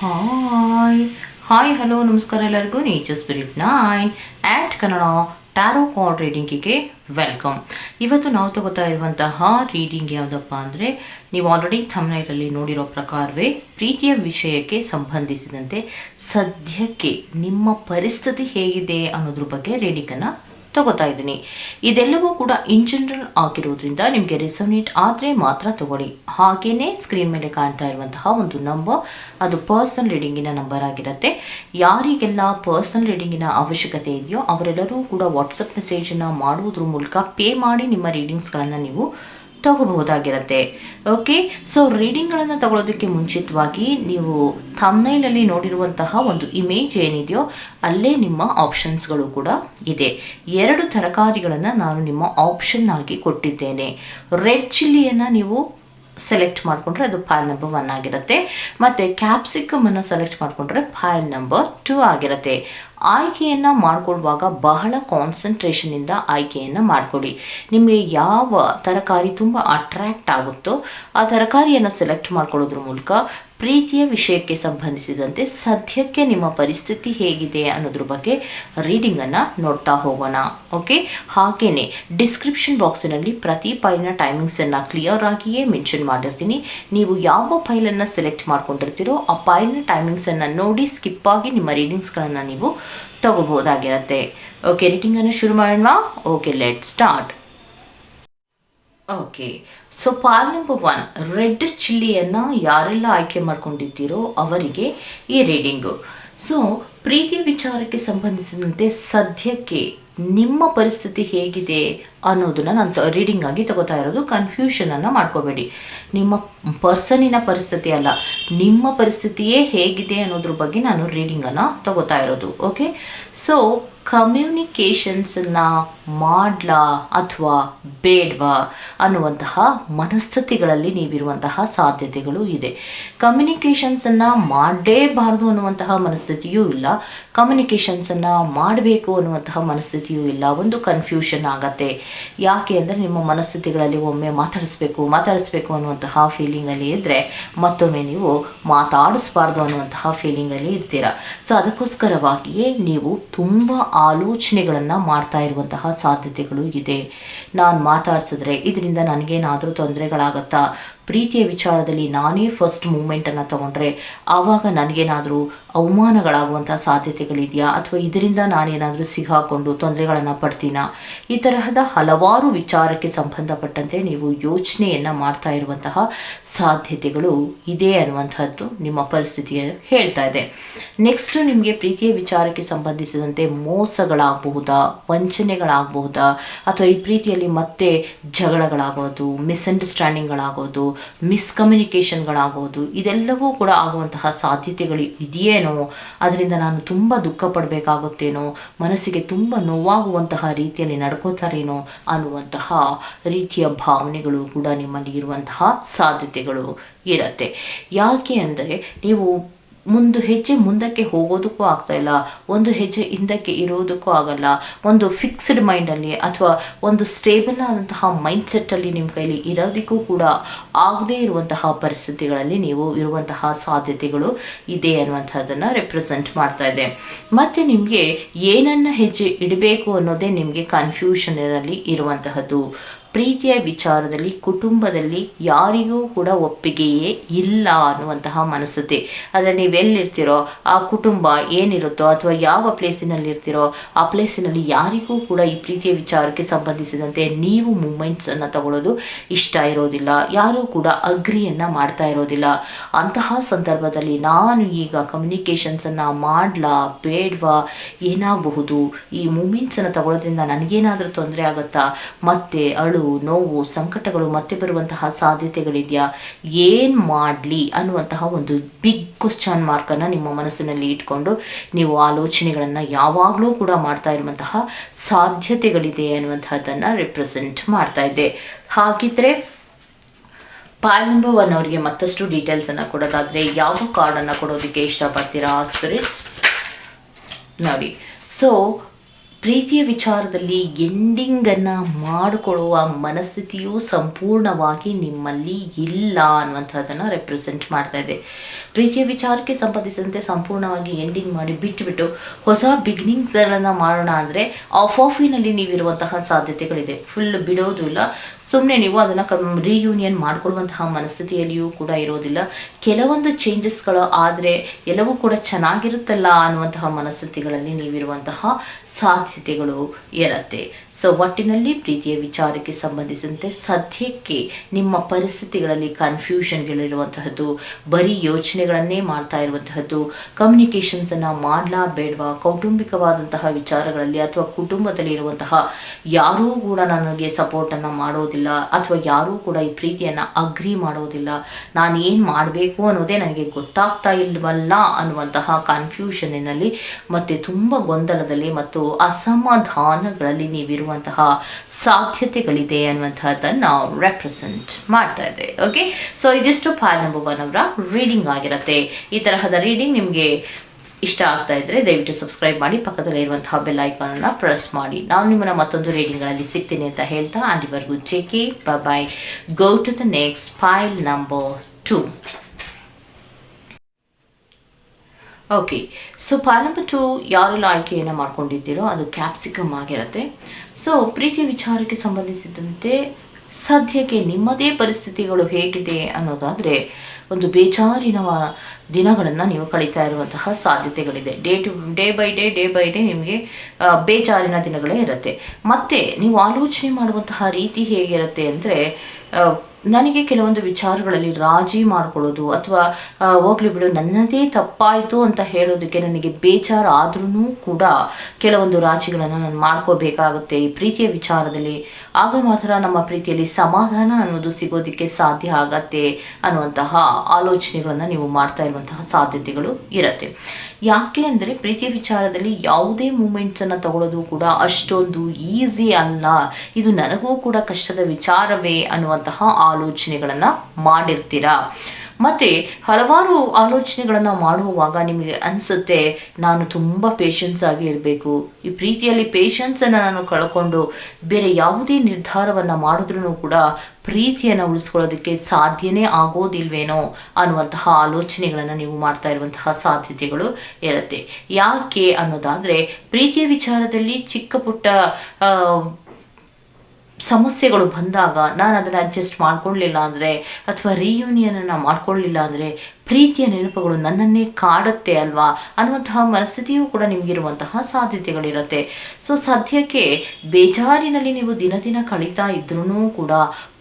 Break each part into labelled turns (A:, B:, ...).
A: Hi hi hello ನಮಸ್ಕಾರ ಎಲ್ಲರಿಗೂ. Nature spirit nine at Kannada tarot card ರೀಡಿಂಗಿಗೆ welcome ಇವತ್ತು ನಾವು ತಗೋತಾ ಇರುವಂತಹ ರೀಡಿಂಗ್ ಯಾವುದಪ್ಪ ಅಂದರೆ, ನೀವು ಆಲ್ರೆಡಿ ಥಮ್ನೈಲಲ್ಲಿ ನೋಡಿರೋ ಪ್ರಕಾರವೇ ಪ್ರೀತಿಯ ವಿಷಯಕ್ಕೆ ಸಂಬಂಧಿಸಿದಂತೆ ಸದ್ಯಕ್ಕೆ ನಿಮ್ಮ ಪರಿಸ್ಥಿತಿ ಹೇಗಿದೆ ಅನ್ನೋದ್ರ ಬಗ್ಗೆ ರೀಡಿಂಗನ್ನು ತಗೋತಾ ಇದ್ದೀನಿ ಇದೆಲ್ಲವೂ ಕೂಡ ಇನ್ ಜನರಲ್ ಆಗಿರೋದ್ರಿಂದ ನಿಮಗೆ ರಿಸೋನೇಟ್ ಆದರೆ ಮಾತ್ರ ತಗೊಳ್ಳಿ. ಹಾಗೆಯೇ ಸ್ಕ್ರೀನ್ ಮೇಲೆ ಕಾಣ್ತಾ ಇರುವಂತಹ ಒಂದು ನಂಬರ್ ಅದು ಪರ್ಸನಲ್ ರೀಡಿಂಗಿನ ನಂಬರ್ ಆಗಿರುತ್ತೆ. ಯಾರಿಗೆಲ್ಲ ಪರ್ಸನಲ್ ರೀಡಿಂಗಿನ ಅವಶ್ಯಕತೆ ಇದೆಯೋ ಅವರೆಲ್ಲರೂ ಕೂಡ ವಾಟ್ಸಪ್ ಮೆಸೇಜನ್ನು ಮಾಡುವುದ್ರ ಮೂಲಕ ಪೇ ಮಾಡಿ ನಿಮ್ಮ ರೀಡಿಂಗ್ಸ್ಗಳನ್ನು ನೀವು ತಗೋಬಹುದಾಗಿರುತ್ತೆ ಓಕೆ ಸೊ ರೀಡಿಂಗ್ಗಳನ್ನು ತಗೊಳ್ಳೋದಕ್ಕೆ ಮುಂಚಿತವಾಗಿ ನೀವು ಥಮ್ನೈಲಲ್ಲಿ ನೋಡಿರುವಂತಹ ಒಂದು ಇಮೇಜ್ ಏನಿದೆಯೋ, ಅಲ್ಲೇ ನಿಮ್ಮ ಆಪ್ಷನ್ಸ್ಗಳು ಕೂಡ ಇದೆ. ಎರಡು ತರಕಾರಿಗಳನ್ನು ನಾನು ನಿಮ್ಮ ಆಪ್ಷನ್ ಆಗಿ ಕೊಟ್ಟಿದ್ದೇನೆ. ರೆಡ್ ಚಿಲ್ಲಿಯನ್ನು ನೀವು ಸೆಲೆಕ್ಟ್ ಮಾಡಿಕೊಂಡ್ರೆ ಅದು ಫೈಲ್ ನಂಬರ್ ಒನ್ ಆಗಿರುತ್ತೆ. ಮತ್ತು ಕ್ಯಾಪ್ಸಿಕಮನ್ನು ಸೆಲೆಕ್ಟ್ ಮಾಡಿಕೊಂಡ್ರೆ ಫೈಲ್ ನಂಬರ್ ಟೂ ಆಗಿರುತ್ತೆ. ಆಯ್ಕೆಯನ್ನು ಮಾಡಿಕೊಳ್ಳುವಾಗ ಬಹಳ ಕಾನ್ಸಂಟ್ರೇಷನಿಂದ ಆಯ್ಕೆಯನ್ನು ಮಾಡಿಕೊಳ್ಳಿ. ನಿಮಗೆ ಯಾವ ತರಕಾರಿ ತುಂಬ ಅಟ್ರ್ಯಾಕ್ಟ್ ಆಗುತ್ತೋ ಆ ತರಕಾರಿಯನ್ನು ಸೆಲೆಕ್ಟ್ ಮಾಡ್ಕೊಳ್ಳೋದ್ರ ಮೂಲಕ ಪ್ರೀತಿಯ ವಿಷಯಕ್ಕೆ ಸಂಬಂಧಿಸಿದಂತೆ ಸದ್ಯಕ್ಕೆ ನಿಮ್ಮ ಪರಿಸ್ಥಿತಿ ಹೇಗಿದೆ ಅನ್ನೋದ್ರ ಬಗ್ಗೆ ರೀಡಿಂಗನ್ನು ನೋಡ್ತಾ ಹೋಗೋಣ ಓಕೆ ಹಾಗೆಯೇ ಡಿಸ್ಕ್ರಿಪ್ಷನ್ ಬಾಕ್ಸಿನಲ್ಲಿ ಪ್ರತಿ ಫೈಲ್ನ ಟೈಮಿಂಗ್ಸನ್ನು ಕ್ಲಿಯರ್ ಆಗಿಯೇ ಮೆನ್ಷನ್ ಮಾಡಿರ್ತೀನಿ. ನೀವು ಯಾವ ಫೈಲನ್ನು ಸೆಲೆಕ್ಟ್ ಮಾಡ್ಕೊಂಡಿರ್ತೀರೋ ಆ ಫೈಲ್ನ ಟೈಮಿಂಗ್ಸನ್ನು ನೋಡಿ ಸ್ಕಿಪ್ ಆಗಿ ನಿಮ್ಮ ರೀಡಿಂಗ್ಸ್ಗಳನ್ನು ನೀವು ತಗೋಬಹುದಾಗಿರುತ್ತೆ. ಓಕೆ ರೀಡಿಂಗನ್ನು ಶುರು ಮಾಡೋಣ. Okay let start okay so pile number one red ಚಿಲ್ಲಿಯನ್ನು ಯಾರೆಲ್ಲ ಆಯ್ಕೆ ಮಾಡ್ಕೊಂಡಿದ್ದೀರೋ ಅವರಿಗೆ ಈ ರೀಡಿಂಗು ಸೊ ಪ್ರೀತಿ ವಿಚಾರಕ್ಕೆ ಸಂಬಂಧಿಸಿದಂತೆ ಸದ್ಯಕ್ಕೆ ನಿಮ್ಮ ಪರಿಸ್ಥಿತಿ ಹೇಗಿದೆ ಅನ್ನೋದನ್ನು ನಾನು ರೀಡಿಂಗ್ ಆಗಿ ತಗೋತಾ ಇರೋದು. ಕನ್ಫ್ಯೂಷನನ್ನು ಮಾಡ್ಕೋಬೇಡಿ. ನಿಮ್ಮ ಪರ್ಸನಿನ ಪರಿಸ್ಥಿತಿ ಅಲ್ಲ. ನಿಮ್ಮ ಪರಿಸ್ಥಿತಿಯೇ ಹೇಗಿದೆ ಅನ್ನೋದ್ರ ಬಗ್ಗೆ ನಾನು ರೀಡಿಂಗನ್ನು ತಗೋತಾ ಇರೋದು. ಓಕೆ ಸೊ ಕಮ್ಯುನಿಕೇಷನ್ಸನ್ನು ಮಾಡ್ಲಾ ಅಥವಾ ಬೇಡ್ವಾ ಅನ್ನುವಂತಹ ಮನಸ್ಥಿತಿಗಳಲ್ಲಿ ನೀವಿರುವಂತಹ ಸಾಧ್ಯತೆಗಳು ಇದೆ. ಕಮ್ಯುನಿಕೇಷನ್ಸನ್ನು ಮಾಡಲೇಬಾರದು ಅನ್ನುವಂತಹ ಮನಸ್ಥಿತಿಯೂ ಇಲ್ಲ. ಕಮ್ಯುನಿಕೇಷನ್ಸನ್ನು ಮಾಡಬೇಕು ಅನ್ನುವಂತಹ ಇಲ್ಲ. ಒಂದು ಕನ್ಫ್ಯೂಷನ್ ಆಗತ್ತೆ. ಯಾಕೆ ಅಂದರೆ ನಿಮ್ಮ ಮನಸ್ಥಿತಿಗಳಲ್ಲಿ ಒಮ್ಮೆ ಮಾತಾಡಿಸ್ಬೇಕು ಮಾತಾಡಿಸ್ಬೇಕು ಅನ್ನುವಂತಹ ಫೀಲಿಂಗಲ್ಲಿ ಇದ್ದರೆ ಮತ್ತೊಮ್ಮೆ ನೀವು ಮಾತಾಡಿಸ್ಬಾರ್ದು ಅನ್ನುವಂತಹ ಫೀಲಿಂಗಲ್ಲಿ ಇರ್ತೀರ. ಸೊ ಅದಕ್ಕೋಸ್ಕರವಾಗಿಯೇ ನೀವು ತುಂಬ ಆಲೋಚನೆಗಳನ್ನು ಮಾಡ್ತಾ ಇರುವಂತಹ ಸಾಧ್ಯತೆಗಳು ಇದೆ. ನಾನು ಮಾತಾಡಿಸಿದ್ರೆ, ಇದರಿಂದ ನನಗೇನಾದರೂ ತೊಂದರೆಗಳಾಗತ್ತಾ? ಪ್ರೀತಿಯ ವಿಚಾರದಲ್ಲಿ ನಾನೇ ಫಸ್ಟ್ ಮೂಮೆಂಟನ್ನು ತಗೊಂಡ್ರೆ ಆವಾಗ ನನಗೇನಾದರೂ ಅವಮಾನಗಳಾಗುವಂಥ ಸಾಧ್ಯತೆಗಳಿದೆಯಾ? ಅಥವಾ ಇದರಿಂದ ನಾನೇನಾದರೂ ಸಿಗಾಕೊಂಡು ತೊಂದರೆಗಳನ್ನು ಪಡ್ತೀನಾ? ಈ ತರಹದ ಹಲವಾರು ವಿಚಾರಕ್ಕೆ ಸಂಬಂಧಪಟ್ಟಂತೆ ನೀವು ಯೋಚನೆಯನ್ನು ಮಾಡ್ತಾ ಇರುವಂತಹ ಸಾಧ್ಯತೆಗಳು ಇದೆ ಅನ್ನುವಂಥದ್ದು ನಿಮ್ಮ ಪರಿಸ್ಥಿತಿಯನ್ನು ಹೇಳ್ತಾ ಇದೆ. ನೆಕ್ಸ್ಟು ನಿಮಗೆ ಪ್ರೀತಿಯ ವಿಚಾರಕ್ಕೆ ಸಂಬಂಧಿಸಿದಂತೆ ಮೋಸಗಳಾಗಬಹುದಾ? ವಂಚನೆಗಳಾಗಬಹುದಾ? ಅಥವಾ ಈ ಪ್ರೀತಿಯಲ್ಲಿ ಮತ್ತೆ ಜಗಳಗಳಾಗೋದು ಮಿಸ್ಅಂಡರ್ಸ್ಟ್ಯಾಂಡಿಂಗ್ಗಳಾಗೋದು ಮಿಸ್ಕಮ್ಯುನಿಕೇಷನ್ಗಳಾಗೋದು, ಇದೆಲ್ಲವೂ ಕೂಡ ಆಗುವಂತಹ ಸಾಧ್ಯತೆಗಳು ಇದೆಯೇನೋ? ಅದರಿಂದ ನಾನು ತುಂಬ ದುಃಖ ಪಡಬೇಕಾಗುತ್ತೇನೋ? ಮನಸ್ಸಿಗೆ ತುಂಬ ನೋವಾಗುವಂತಹ ರೀತಿಯಲ್ಲಿ ನಡ್ಕೋತಾರೇನೋ ಅನ್ನುವಂತಹ ರೀತಿಯ ಭಾವನೆಗಳು ಕೂಡ ನಿಮ್ಮಲ್ಲಿ ಇರುವಂತಹ ಸಾಧ್ಯತೆಗಳು ಇರುತ್ತೆ. ಯಾಕೆ ಅಂದರೆ, ನೀವು ಮುಂದು ಹೆಜ್ಜೆ ಮುಂದಕ್ಕೆ ಹೋಗೋದಕ್ಕೂ ಆಗ್ತಾ ಒಂದು ಹೆಜ್ಜೆ ಹಿಂದಕ್ಕೆ ಇರೋದಕ್ಕೂ ಆಗಲ್ಲ. ಒಂದು ಫಿಕ್ಸ್ಡ್ ಮೈಂಡಲ್ಲಿ ಅಥವಾ ಒಂದು ಸ್ಟೇಬಲ್ ಆದಂತಹ ಮೈಂಡ್ಸೆಟ್ಟಲ್ಲಿ ನಿಮ್ಮ ಕೈಲಿ ಇರೋದಕ್ಕೂ ಕೂಡ ಆಗದೇ ಇರುವಂತಹ ಪರಿಸ್ಥಿತಿಗಳಲ್ಲಿ ನೀವು ಇರುವಂತಹ ಸಾಧ್ಯತೆಗಳು ಇದೆ ಅನ್ನುವಂಥದ್ದನ್ನು ರೆಪ್ರೆಸೆಂಟ್ ಮಾಡ್ತಾ ಇದೆ. ಮತ್ತು ನಿಮಗೆ ಏನನ್ನು ಹೆಜ್ಜೆ ಇಡಬೇಕು ಅನ್ನೋದೇ ನಿಮಗೆ ಕನ್ಫ್ಯೂಷನಲ್ಲಿ ಇರುವಂತಹದ್ದು. ಪ್ರೀತಿಯ ವಿಚಾರದಲ್ಲಿ, ಕುಟುಂಬದಲ್ಲಿ ಯಾರಿಗೂ ಕೂಡ ಒಪ್ಪಿಗೆಯೇ ಇಲ್ಲ ಅನ್ನುವಂತಹ ಮನಸ್ಥಿತಿ. ಆದರೆ ನೀವೆಲ್ಲಿರ್ತಿರೋ, ಆ ಕುಟುಂಬ ಏನಿರುತ್ತೋ ಅಥವಾ ಯಾವ ಪ್ಲೇಸಿನಲ್ಲಿ ಇರ್ತೀರೋ ಆ ಪ್ಲೇಸಿನಲ್ಲಿ ಯಾರಿಗೂ ಕೂಡ ಈ ಪ್ರೀತಿಯ ವಿಚಾರಕ್ಕೆ ಸಂಬಂಧಿಸಿದಂತೆ ನೀವು ಮೂಮೆಂಟ್ಸನ್ನು ತಗೊಳ್ಳೋದು ಇಷ್ಟ ಇರೋದಿಲ್ಲ. ಯಾರೂ ಕೂಡ ಅಗ್ರಿಯನ್ನು ಮಾಡ್ತಾ ಇರೋದಿಲ್ಲ. ಅಂತಹ ಸಂದರ್ಭದಲ್ಲಿ ನಾನು ಈಗ ಕಮ್ಯುನಿಕೇಷನ್ಸನ್ನು ಮಾಡಲಾ, ಬೇಡವಾ, ಏನಾಗಬಹುದು? ಈ ಮೂಮೆಂಟ್ಸನ್ನು ತಗೊಳ್ಳೋದ್ರಿಂದ ನನಗೇನಾದರೂ ತೊಂದರೆ ಆಗುತ್ತಾ? ಮತ್ತೆ ಅಳು ನೋವು, ಸಂಕಟಗಳು ಮತ್ತೆ ಬರುವಂತಹ ಸಾಧ್ಯತೆಗಳಿದೆಯಾ? ಏನು ಮಾಡಲಿ ಅನ್ನುವಂತಹ ಒಂದು ಬಿಗ್ ಕ್ವಶನ್ ಮಾರ್ಕನ್ನು ನಿಮ್ಮ ಮನಸ್ಸಿನಲ್ಲಿ ಇಟ್ಕೊಂಡು ನೀವು ಆಲೋಚನೆಗಳನ್ನು ಯಾವಾಗಲೂ ಕೂಡ ಮಾಡ್ತಾ ಇರುವಂತಹ ಸಾಧ್ಯತೆಗಳಿದೆ ಅನ್ನುವಂತಹದ್ದನ್ನು ರೆಪ್ರೆಸೆಂಟ್ ಮಾಡ್ತಾ ಇದೆ ಹಾಗಿದ್ರೆ ಒನ್ ಅವರಿಗೆ ಮತ್ತಷ್ಟು ಡೀಟೇಲ್ಸನ್ನು ಕೊಡೋದಾದರೆ ಯಾವ ಕಾರ್ಡನ್ನು ಕೊಡೋದಕ್ಕೆ ಇಷ್ಟಪಡ್ತೀರಾ? ಸ್ಪಿರಿಟ್ಸ್ ನೋಡಿ. ಸೊ ಪ್ರೀತಿಯ ವಿಚಾರದಲ್ಲಿ ಎಂಡಿಂಗನ್ನು ಮಾಡಿಕೊಳ್ಳುವ ಮನಸ್ಥಿತಿಯು ಸಂಪೂರ್ಣವಾಗಿ ನಿಮ್ಮಲ್ಲಿ ಇಲ್ಲ ಅನ್ನುವಂಥದ್ದನ್ನು ರೆಪ್ರೆಸೆಂಟ್ ಮಾಡ್ತಾ ಇದೆ. ಪ್ರೀತಿಯ ವಿಚಾರಕ್ಕೆ ಸಂಬಂಧಿಸಿದಂತೆ ಸಂಪೂರ್ಣವಾಗಿ ಎಂಡಿಂಗ್ ಮಾಡಿ ಬಿಟ್ಟುಬಿಟ್ಟು ಹೊಸ ಬಿಗ್ನಿಂಗ್ಸ್ಗಳನ್ನು ಮಾಡೋಣ ಅಂದರೆ ಆಫ್ ಆಫಿನಲ್ಲಿ ನೀವಿರುವಂತಹ ಸಾಧ್ಯತೆಗಳಿದೆ. ಫುಲ್ ಬಿಡೋದು ಇಲ್ಲ. ಸುಮ್ಮನೆ ನೀವು ಅದನ್ನು ಕಮ್ ರೀಯೂನಿಯನ್ ಮಾಡಿಕೊಳ್ಳುವಂತಹ ಮನಸ್ಥಿತಿಯಲ್ಲಿಯೂ ಕೂಡ ಇರೋದಿಲ್ಲ. ಕೆಲವೊಂದು ಚೇಂಜಸ್ಗಳು ಆದರೆ ಎಲ್ಲವೂ ಕೂಡ ಚೆನ್ನಾಗಿರುತ್ತಲ್ಲ ಅನ್ನುವಂತಹ ಮನಸ್ಥಿತಿಗಳಲ್ಲಿ ನೀವಿರುವಂತಹ ಸಾಧ್ಯತೆಗಳು ಇರುತ್ತೆ ಸೊ ಒಟ್ಟಿನಲ್ಲಿ ಪ್ರೀತಿಯ ವಿಚಾರಕ್ಕೆ ಸಂಬಂಧಿಸಿದಂತೆ ಸದ್ಯಕ್ಕೆ ನಿಮ್ಮ ಪರಿಸ್ಥಿತಿಗಳಲ್ಲಿ ಕನ್ಫ್ಯೂಷನ್ಗಳಿರುವಂತಹದ್ದು ಬರೀ ಯೋಚನೆಗಳನ್ನೇ ಮಾಡ್ತಾ ಇರುವಂತಹದ್ದು ಕಮ್ಯುನಿಕೇಷನ್ಸನ್ನು ಮಾಡಲಾ ಬೇಡವಾ, ಕೌಟುಂಬಿಕವಾದಂತಹ ವಿಚಾರಗಳಲ್ಲಿ ಅಥವಾ ಕುಟುಂಬದಲ್ಲಿ ಇರುವಂತಹ ಯಾರೂ ಕೂಡ ನನಗೆ ಸಪೋರ್ಟನ್ನು ಮಾಡೋದಿಲ್ಲ ಅಥವಾ ಯಾರೂ ಕೂಡ ಈ ಪ್ರೀತಿಯನ್ನು ಅಗ್ರಿ ಮಾಡೋದಿಲ್ಲ, ನಾನು ಏನು ಮಾಡಬೇಕು ಅನ್ನೋದೇ ನನಗೆ ಗೊತ್ತಾಗ್ತಾ ಇಲ್ವಲ್ಲ ಅನ್ನುವಂತಹ ಕನ್ಫ್ಯೂಷನ್ನಲ್ಲಿ ಮತ್ತು ತುಂಬ ಗೊಂದಲದಲ್ಲಿ ಮತ್ತು ಅಸಮಾಧಾನಗಳಲ್ಲಿ ನೀವಿರುವಂತಹ ಸಾಧ್ಯತೆಗಳಿದೆ ಅನ್ನುವಂತಹದ್ದನ್ನು ರೆಪ್ರೆಸೆಂಟ್ ಮಾಡ್ತಾ ಇದೆ ಓಕೆ ಸೊ ಇದಿಷ್ಟು ಫೈಲ್ ನಂಬರ್ ಒನ್ ಅವರ ರೀಡಿಂಗ್ ಆಗಿರುತ್ತೆ. ಈ ತರಹದ ರೀಡಿಂಗ್ ನಿಮಗೆ ಇಷ್ಟ ಆಗ್ತಾ ಇದ್ರೆ ದಯವಿಟ್ಟು ಸಬ್ಸ್ಕ್ರೈಬ್ ಮಾಡಿ, ಪಕ್ಕದಲ್ಲೇ ಇರುವಂತಹ ಬೆಲ್ ಐಕಾನನ್ನು ಪ್ರೆಸ್ ಮಾಡಿ. ನಾವು ನಿಮ್ಮನ್ನ ಮತ್ತೊಂದು ರೀಡಿಂಗ್ಗಳಲ್ಲಿ ಸಿಗ್ತೀನಿ ಅಂತ ಹೇಳ್ತಾ, ಅಲ್ಲಿವರೆಗೂ ಚೆಕಿ ಬಾಯ್ go to the next pile number two okay so ಪಾಲಂಬಟ್ಟು ಯಾರೆಲ್ಲ ಆಯ್ಕೆಯನ್ನು ಮಾಡ್ಕೊಂಡಿದ್ದೀರೋ ಅದು ಕ್ಯಾಪ್ಸಿಕಮ್ ಆಗಿರುತ್ತೆ. ಸೊ ಪ್ರೀತಿ ವಿಚಾರಕ್ಕೆ ಸಂಬಂಧಿಸಿದಂತೆ ಸದ್ಯಕ್ಕೆ ನಿಮ್ಮದೇ ಪರಿಸ್ಥಿತಿಗಳು ಹೇಗಿದೆ ಅನ್ನೋದಾದರೆ, ಒಂದು ಬೇಜಾರಿನ ದಿನಗಳನ್ನು ನೀವು ಕಳೀತಾ ಇರುವಂತಹ ಸಾಧ್ಯತೆಗಳಿದೆ. Day to, day by day day by day ನಿಮಗೆ ಬೇಜಾರಿನ ದಿನಗಳೇ ಇರುತ್ತೆ. ಮತ್ತು, ನೀವು ಆಲೋಚನೆ ಮಾಡುವಂತಹ ರೀತಿ ಹೇಗಿರುತ್ತೆ ಅಂದರೆ ನನಗೆ ಕೆಲವೊಂದು ವಿಚಾರಗಳಲ್ಲಿ ರಾಜಿ ಮಾಡ್ಕೊಳ್ಳೋದು ಅಥವಾ ಹೋಗ್ಲಿ ಬಿಡು, ನನ್ನದೇ ತಪ್ಪಾಯಿತು ಅಂತ ಹೇಳೋದಕ್ಕೆ ನನಗೆ ಬೇಜಾರು ಆದ್ರೂ ಕೂಡ ಕೆಲವೊಂದು ರಾಜಿಗಳನ್ನು ನಾನು ಮಾಡ್ಕೋಬೇಕಾಗುತ್ತೆ. ಈ ಪ್ರೀತಿಯ ವಿಚಾರದಲ್ಲಿ ಆಗ ಮಾತ್ರ ನಮ್ಮ ಪ್ರೀತಿಯಲ್ಲಿ ಸಮಾಧಾನ ಅನ್ನೋದು ಸಿಗೋದಕ್ಕೆ ಸಾಧ್ಯ ಆಗತ್ತೆ ಅನ್ನುವಂತಹ ಆಲೋಚನೆಗಳನ್ನು ನೀವು ಮಾಡ್ತಾ ಇರುವಂತಹ ಸಾಧ್ಯತೆಗಳು ಇರುತ್ತೆ. ಯಾಕೆ ಅಂದರೆ ಪ್ರೀತಿಯ ವಿಚಾರದಲ್ಲಿ ಯಾವುದೇ ಮೂಮೆಂಟ್ಸನ್ನು ತಗೊಳ್ಳೋದು ಕೂಡ ಅಷ್ಟೊಂದು ಈಸಿ ಅಲ್ಲ. ಇದು ನನಗೂ ಕೂಡ ಕಷ್ಟದ ವಿಚಾರವೇ ಅನ್ನುವಂತಹ ಆಲೋಚನೆಗಳನ್ನು ಮಾಡಿರ್ತೀರಾ? ಮತ್ತು ಹಲವಾರು ಆಲೋಚನೆಗಳನ್ನು ಮಾಡುವಾಗ ನಿಮಗೆ ಅನಿಸುತ್ತೆ, ನಾನು ತುಂಬ ಪೇಷನ್ಸ್ ಆಗಿ ಇರಬೇಕು. ಈ ಪ್ರೀತಿಯಲ್ಲಿ ಪೇಷನ್ಸನ್ನು ನಾನು ಕಳ್ಕೊಂಡು ಬೇರೆ ಯಾವುದೇ ನಿರ್ಧಾರವನ್ನು ಮಾಡಿದ್ರೂ ಕೂಡ ಪ್ರೀತಿಯನ್ನು ಉಳಿಸ್ಕೊಳ್ಳೋದಕ್ಕೆ ಸಾಧ್ಯನೇ ಆಗೋದಿಲ್ವೇನೋ ಅನ್ನುವಂತಹ ಆಲೋಚನೆಗಳನ್ನು ನೀವು ಮಾಡ್ತಾ ಇರುವಂತಹ ಸಾಧ್ಯತೆಗಳು ಇರುತ್ತೆ. ಯಾಕೆ ಅನ್ನೋದಾದರೆ, ಪ್ರೀತಿಯ ವಿಚಾರದಲ್ಲಿ ಚಿಕ್ಕ ಪುಟ್ಟ ಸಮಸ್ಯೆಗಳು ಬಂದಾಗ ನಾನು ಅದನ್ನು ಅಡ್ಜಸ್ಟ್ ಮಾಡ್ಕೊಳ್ಲಿಲ್ಲ ಅಂದರೆ ಅಥವಾ ರೀಯೂನಿಯನನ್ನು ಮಾಡ್ಕೊಳ್ಲಿಲ್ಲ ಅಂದರೆ ಪ್ರೀತಿಯ ನೆನಪುಗಳು ನನ್ನನ್ನೇ ಕಾಡುತ್ತೆ ಅಲ್ವಾ ಅನ್ನುವಂತಹ ಮನಸ್ಥಿತಿಯೂ ಕೂಡ ನಿಮಗಿರುವಂತಹ ಸಾಧ್ಯತೆಗಳಿರುತ್ತೆ. ಸೊ ಸದ್ಯಕ್ಕೆ ಬೇಜಾರಿನಲ್ಲಿ ನೀವು ದಿನ ದಿನ ಕಳೀತಾ ಇದ್ರೂ ಕೂಡ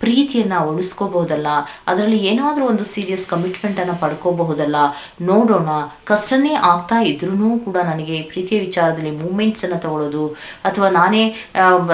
A: ಪ್ರೀತಿಯನ್ನು ಉಳಿಸ್ಕೋಬಹುದಲ್ಲ. ಅದರಲ್ಲಿ ಏನಾದರೂ ಒಂದು ಸೀರಿಯಸ್ ಕಮಿಟ್ಮೆಂಟನ್ನು ಪಡ್ಕೋಬಹುದಲ್ಲ. ನೋಡೋಣ, ಕಷ್ಟನೇ ಆಗ್ತಾ ಇದ್ರೂ ಕೂಡ ನನಗೆ ಪ್ರೀತಿಯ ವಿಚಾರದಲ್ಲಿ ಮೂಮೆಂಟ್ಸನ್ನು ತಗೊಳ್ಳೋದು ಅಥವಾ ನಾನೇ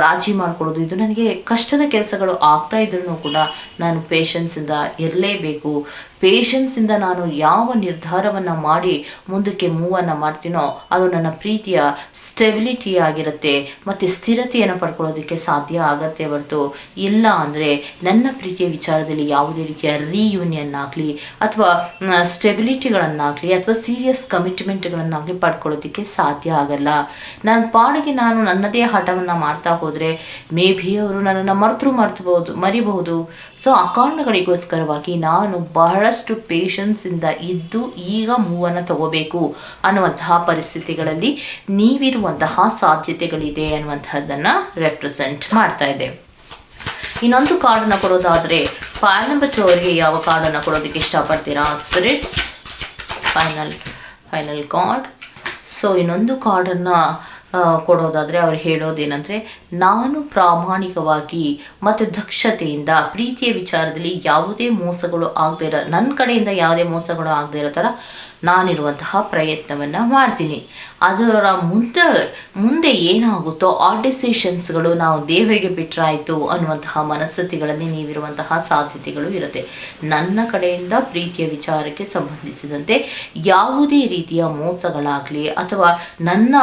A: ರಾಜಿ ಮಾಡ್ಕೊಳ್ಳೋದು, ಇದು ನನಗೆ ಕಷ್ಟದ ಕೆಲಸಗಳು ಆಗ್ತಾ ಇದ್ರೂ ಕೂಡ ನಾನು ಪೇಷನ್ಸಿಂದ ಇರಲೇಬೇಕು. ಪೇಷನ್ಸಿಂದ ನಾನು ಯಾವ ನಿರ್ಧಾರವನ್ನು ಮಾಡಿ ಮುಂದಕ್ಕೆ ಮೂವನ್ನು ಮಾಡ್ತೀನೋ, ಅದು ನನ್ನ ಪ್ರೀತಿಯ ಸ್ಟೆಬಿಲಿಟಿ ಆಗಿರುತ್ತೆ. ಮತ್ತು ಸ್ಥಿರತೆಯನ್ನು ಪಡ್ಕೊಳ್ಳೋದಕ್ಕೆ ಸಾಧ್ಯ ಆಗತ್ತೆ ಹೊರತು ಇಲ್ಲ ಅಂದರೆ ನನ್ನ ಪ್ರೀತಿಯ ವಿಚಾರದಲ್ಲಿ ಯಾವುದೇ ರೀತಿಯ ರೀಯೂನಿಯನ್ ಆಗಲಿ ಅಥವಾ ಸ್ಟೆಬಿಲಿಟಿಗಳನ್ನಾಗಲಿ ಅಥವಾ ಸೀರಿಯಸ್ ಕಮಿಟ್ಮೆಂಟ್ಗಳನ್ನಾಗಲಿ ಪಡ್ಕೊಳ್ಳೋದಕ್ಕೆ ಸಾಧ್ಯ ಆಗಲ್ಲ. ನನ್ನ ಪಾಡಿಗೆ ನಾನು ನನ್ನದೇ ಹಠವನ್ನು ಮಾಡ್ತಾ ಹೋದರೆ ಮೇ ಬಿ ಅವರು ನನ್ನನ್ನು ಮರೆತರು ಮರ್ತಬಹುದು ಮರಿಬಹುದು. ಸೊ ಆ ಕಾರಣಗಳಿಗೋಸ್ಕರವಾಗಿ ನಾನು ಬಹಳಷ್ಟು ಪೇಷನ್ಸಿಂದ ಇದ್ದು ಈಗ ಮೂವನ್ನು ತಗೋಬೇಕು ಅನ್ನುವಂತಹ ಪರಿಸ್ಥಿತಿಗಳಲ್ಲಿ ನೀವಿರುವಂತಹ ಸಾಧ್ಯತೆಗಳಿದೆ ಅನ್ನುವಂತಹದ್ದನ್ನು ರೆಪ್ರೆಸೆಂಟ್ ಮಾಡ್ತಾ ಇದೆ ಇನ್ನೊಂದು ಕಾರ್ಡನ್ನು ಕೊಡೋದಾದರೆ ಅವರಿಗೆ ಯಾವ ಕಾರ್ಡನ್ನು ಕೊಡೋದಕ್ಕೆ ಇಷ್ಟಪಡ್ತೀರಾ? Spirits final final card so ಇನ್ನೊಂದು ಕಾರ್ಡನ್ನು ಕೊಡೋದಾದರೆ ಅವ್ರು ಹೇಳೋದೇನೆಂದರೆ, ನಾನು ಪ್ರಾಮಾಣಿಕವಾಗಿ ಮತ್ತು ದಕ್ಷತೆಯಿಂದ, ಪ್ರೀತಿಯ ವಿಚಾರದಲ್ಲಿ ಯಾವುದೇ ಮೋಸಗಳು ಆಗದೇ ಇರೋ ನನ್ನ ಕಡೆಯಿಂದ ಯಾವುದೇ ಮೋಸಗಳು ಆಗದೇ ಇರೋ ಥರ ನಾನಿರುವಂತಹ ಪ್ರಯತ್ನವನ್ನು ಮಾಡ್ತೀನಿ. ಅದರ ಮುಂದೆ ಮುಂದೆ ಏನಾಗುತ್ತೋ ಆ ಡಿಸಿಷನ್ಸ್ಗಳು ನಾವು ದೇವರಿಗೆ ಬಿಟ್ಟರಾಯಿತು ಅನ್ನುವಂತಹ ಮನಸ್ಥಿತಿಗಳಲ್ಲಿ ನೀವಿರುವಂತಹ ಸಾಧ್ಯತೆಗಳು ಇರುತ್ತೆ. ನನ್ನ ಕಡೆಯಿಂದ ಪ್ರೀತಿಯ ವಿಚಾರಕ್ಕೆ ಸಂಬಂಧಿಸಿದಂತೆ ಯಾವುದೇ ರೀತಿಯ ಮೋಸಗಳಾಗಲಿ ಅಥವಾ ನನ್ನ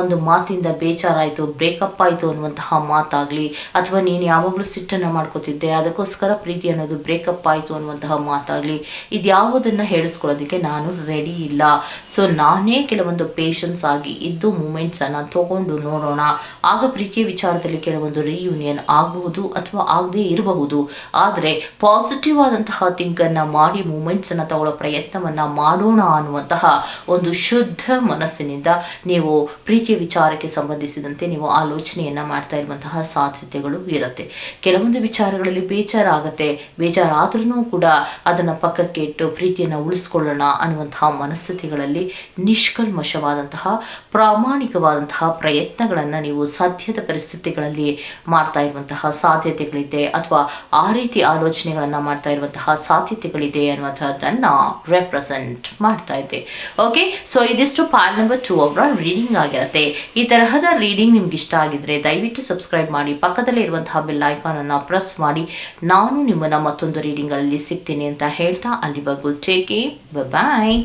A: ಒಂದು ಮಾತಿಂದ ಬೇಜಾರಾಯಿತು ಬ್ರೇಕಪ್ ಆಯಿತು ಅನ್ನುವಂತಹ ಮಾತಾಗಲಿ ಅಥವಾ ನೀನು ಯಾವಾಗಲೂ ಸಿಟ್ಟನ್ನು ಮಾಡ್ಕೋತಿದ್ದೆ, ಅದಕ್ಕೋಸ್ಕರ ಪ್ರೀತಿ ಅನ್ನೋದು ಬ್ರೇಕಪ್ ಆಯಿತು ಅನ್ನುವಂತಹ ಮಾತಾಗಲಿ, ಇದ್ಯಾವುದನ್ನು ಹೇಳಿಸ್ಕೊಳ್ಳೋದಕ್ಕೆ ನಾನು ರೆಡಿ ಇಲ್ಲ. ಸೊ ನಾನೇ ಕೆಲವೊಂದು ಪೇಷನ್ಸ್ ಆಗಿ ಇದ್ದು ಮೂಮೆಂಟ್ಸನ್ನು ತಗೊಂಡು ನೋಡೋಣ. ಆಗ ಪ್ರೀತಿಯ ವಿಚಾರದಲ್ಲಿ ಕೆಲವೊಂದು ರಿಯೂನಿಯನ್ ಆಗಬಹುದು ಅಥವಾ ಆಗದೇ ಇರಬಹುದು. ಆದರೆ ಪಾಸಿಟಿವ್ ಆದಂತಹ ಥಿಂಕನ್ನು ಮಾಡಿ ಮೂಮೆಂಟ್ಸನ್ನು ತಗೊಳ್ಳೋ ಪ್ರಯತ್ನವನ್ನು ಮಾಡೋಣ ಅನ್ನುವಂತಹ ಒಂದು ಶುದ್ಧ ಮನಸ್ಸಿನಿಂದ ನೀವು ಪ್ರೀತಿಯ ವಿಚಾರಕ್ಕೆ ಸಂಬಂಧಿಸಿದಂತೆ ನೀವು ಆಲೋಚನೆಯನ್ನು ಮಾಡ್ತಾ ಇರುವಂತಹ ಸಾಧ್ಯತೆಗಳು ಇರುತ್ತೆ. ಕೆಲವೊಂದು ವಿಚಾರಗಳಲ್ಲಿ ಬೇಜಾರಾಗತ್ತೆ. ಬೇಜಾರಾದ್ರೂ ಕೂಡ ಅದನ್ನು ಪಕ್ಕಕ್ಕೆ ಇಟ್ಟು ಪ್ರೀತಿಯನ್ನು ಉಳಿಸ್ಕೊಳ್ಳೋಣ ಅನ್ನುವಂತಹ ಮನಸ್ಥಿತಿಗಳಲ್ಲಿ ನಿಷ್ಕಲ್ಮಶವಾದಂತಹ, ಪ್ರಾಮಾಣಿಕವಾದಂತಹ ಪ್ರಯತ್ನಗಳನ್ನು ನೀವು ಸದ್ಯದ ಪರಿಸ್ಥಿತಿಗಳಲ್ಲಿ ಮಾಡ್ತಾ ಇರುವಂತಹ ಸಾಧ್ಯತೆಗಳಿದೆ ಅಥವಾ ಆ ರೀತಿ ಆಲೋಚನೆಗಳನ್ನು ಮಾಡ್ತಾ ಇರುವಂತಹ ಸಾಧ್ಯತೆಗಳಿದೆ ಅನ್ನುವಂಥದ್ದನ್ನು ರೆಪ್ರೆಸೆಂಟ್ ಮಾಡ್ತಾ ಇದೆ ಓಕೆ ಸೊ ಇದಿಷ್ಟು ಪಾರ್ಟ್ ನಂಬರ್ ಟೂ ಅವರ ರೀಡಿಂಗ್ ಆಗಿರುತ್ತೆ. ಈ ತರಹದ ರೀಡಿಂಗ್ ನಿಮ್ಗೆ ಇಷ್ಟ ಆಗಿದ್ರೆ ದಯವಿಟ್ಟು ಸಬ್ಸ್ಕ್ರೈಬ್ ಮಾಡಿ, ಪಕ್ಕದಲ್ಲಿ ಇರುವಂತಹ ಬೆಲ್ ಐಕಾನ್ ಅನ್ನು ಪ್ರೆಸ್ ಮಾಡಿ. ನಾನು ನಿಮ್ಮನ್ನು ಮತ್ತೊಂದು ರೀಡಿಂಗ್ಗಳಲ್ಲಿ ಸಿಗ್ತೀನಿ ಅಂತ ಹೇಳ್ತಾ ಅಲ್ಲಿವರೆಗೂ ಟೇಕ್ ಬಾಯ್